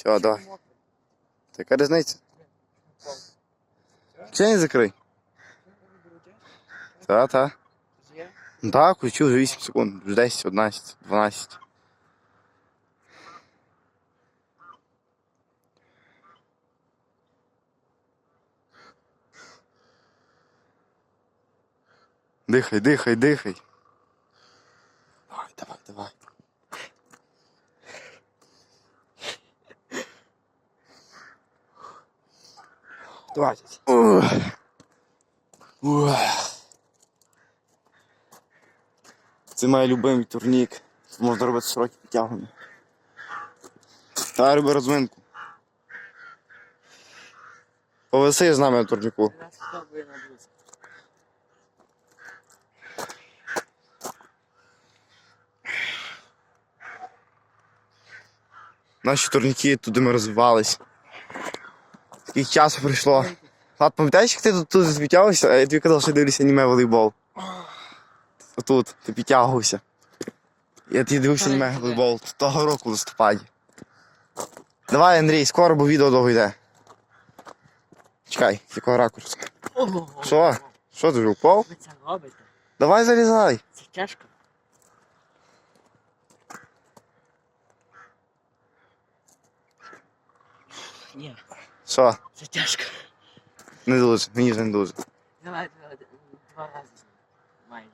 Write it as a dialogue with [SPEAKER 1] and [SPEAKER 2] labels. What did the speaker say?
[SPEAKER 1] Все, давай. Та яка різниця? Чи не закрий? Та, та. Ну Так, включив вже 8 секунд, вже 10, 11, 12. Дихай, дихай, дихай. Давай, давай, давай.
[SPEAKER 2] Давай.
[SPEAKER 1] Ух. Це мій любимий турнік. Можна робити широкі підтягування. Та роби розминку. Повиси з нами на турніку. Наші турніки, туди ми розвивались. Скільки часу пройшло. Влад, пам'ятаєш, як ти тут, тут звітявся, а я тобі казав, що дивлюся аніме волейбол. Отут, ти підтягувався. Я тобі дивився аніме волейбол того року в листопаді. Давай, Андрій, скоро, бо відео довго йде. Чекай, з якого ракурсу. Що? Що ти вже впав?
[SPEAKER 2] Ви це робите?
[SPEAKER 1] Давай залізай.
[SPEAKER 2] Це тяжко. Ні,
[SPEAKER 1] що?
[SPEAKER 2] Це тяжко.
[SPEAKER 1] Не дуже, мені вже не дуже.
[SPEAKER 2] Давай, два рази. Майже.